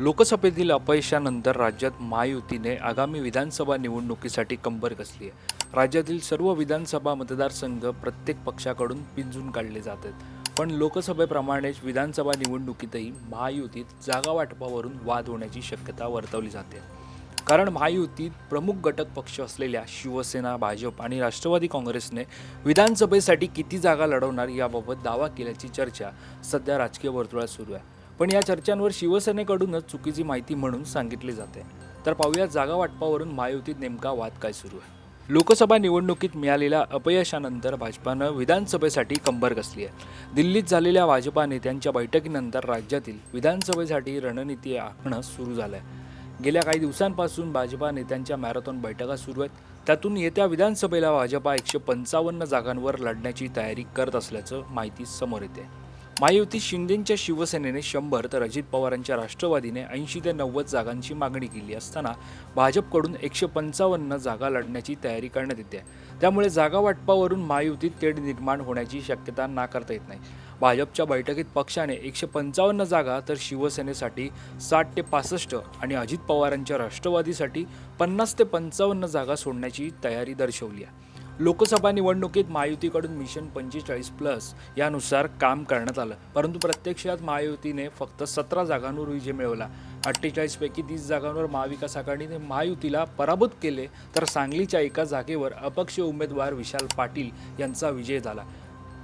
लोकसभेतील अपयशानंतर राज्यात महायुतीने आगामी विधानसभा निवडणुकीसाठी कंबर कसली आहे. राज्यातील सर्व विधानसभा मतदारसंघ प्रत्येक पक्षाकडून पिंजून काढले जातात पण लोकसभेप्रमाणेच विधानसभा निवडणुकीतही महायुतीत जागा वाटपावरून वाद होण्याची शक्यता वर्तवली जाते. कारण महायुतीत प्रमुख घटक पक्ष असलेल्या शिवसेना भाजप आणि राष्ट्रवादी काँग्रेसने विधानसभेसाठी किती जागा लढवणार याबाबत दावा केल्याची चर्चा सध्या राजकीय वर्तुळात सुरू आहे. पण या चर्चांवर शिवसेनेकडूनच चुकीची माहिती म्हणून सांगितली जाते. तर पाहूया जागा वाटपावरून महायुतीत नेमका वाद काय सुरू आहे. लोकसभा निवडणुकीत मिळालेल्या अपयशानंतर भाजपानं विधानसभेसाठी कंबर कसली आहे. दिल्लीत झालेल्या भाजपा नेत्यांच्या बैठकीनंतर राज्यातील विधानसभेसाठी रणनीती आखणं सुरू झालं आहे गेल्या काही दिवसांपासून भाजपा नेत्यांच्या मॅरेथॉन बैठका सुरू आहेत. त्यातून येत्या विधानसभेला भाजपा एकशे पंचावन्न जागांवर लढण्याची तयारी करत असल्याचं माहिती समोर येते. महायुती शिंदेंच्या शिवसेनेने शंभर तर अजित पवारांच्या राष्ट्रवादीने ऐंशी ते नव्वद जागांची मागणी केली असताना भाजपकडून एकशे पंचावन्न जागा लढण्याची तयारी करण्यात येते. त्यामुळे जागा वाटपावरून महायुतीत तेढ निर्माण होण्याची शक्यता नाकारता येत नाही. भाजपच्या बैठकीत पक्षाने एकशे पंचावन्न जागा तर शिवसेनेसाठी साठ ते पासष्ट आणि अजित पवारांच्या राष्ट्रवादीसाठी पन्नास ते पंचावन्न जागा सोडण्याची तयारी दर्शवली आहे. लोकसभा निवडणुकीत महायुतीकडून मिशन पंचेचाळीस प्लस यानुसार काम करण्यात आलं. परंतु प्रत्यक्षात महायुतीने फक्त सतरा जागांवर विजय मिळवला. अठ्ठेचाळीसपैकी तीस जागांवर महाविकास आघाडीने महायुतीला पराभूत केले तर सांगलीच्या एका जागेवर अपक्ष उमेदवार विशाल पाटील यांचा विजय झाला.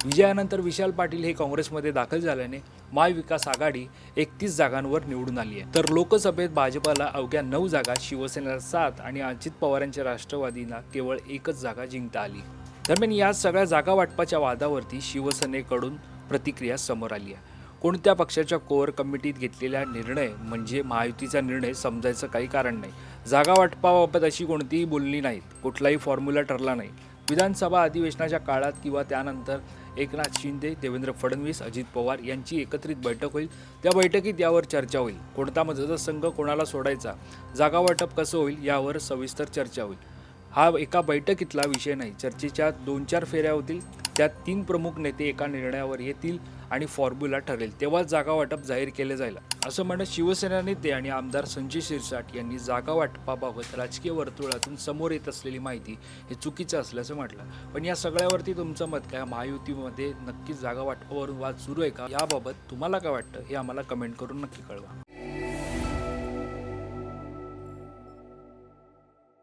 विजयानंतर विशाल पाटील हे काँग्रेसमध्ये दाखल झाल्याने महाविकास आघाडी एकतीस जागांवर निवडून आली आहे. तर लोकसभेत भाजपाला अवघ्या नऊ जागा शिवसेनेला सात आणि अजित पवारांच्या राष्ट्रवादीला केवळ एकच जागा जिंकता आली. दरम्यान या सगळ्या जागा वाटपाच्या वादावरती शिवसेनेकडून प्रतिक्रिया समोर आली आहे. कोणत्या पक्षाच्या कोअर कमिटीत घेतलेला निर्णय म्हणजे महायुतीचा निर्णय समजायचं काही कारण नाही. जागा वाटपाबाबत अशी कोणतीही बोलणी नाहीत. कुठलाही फॉर्म्युला ठरला नाही. विधानसभा अधिवेशनाच्या काळात किंवा त्यानंतर एकनाथ शिंदे देवेंद्र फडणवीस अजित पवार यांची एकत्रित बैठक होईल. त्या बैठकीत यावर चर्चा होईल. कोणता मतदारसंघ कोणाला सोडायचा? जागा वाटप कसं होईल यावर सविस्तर चर्चा होईल. हा एका बैठकीतला विषय नाही. चर्चेच्या दोन चार फेऱ्या होतील. त्यात तीन प्रमुख नेते एका निर्णयावर येतील आणि फॉर्म्युला ठरेल. तेव्हाच जागा वाटप जाहीर केले जाईल. असं म्हणत शिवसेना नेते आणि आमदार संजय शिरसाट यांनी जागा वाटपाबाबत राजकीय वर्तुळातून समोर येत असलेली माहिती हे चुकीचं असल्याचं म्हटलं. पण या सगळ्यावरती तुमचं मत काय? महायुतीमध्ये नक्कीच जागा वाटपावरून वाद सुरू आहे का? याबाबत तुम्हाला काय वाटतं? हे आम्हाला कमेंट करून नक्की कळवा.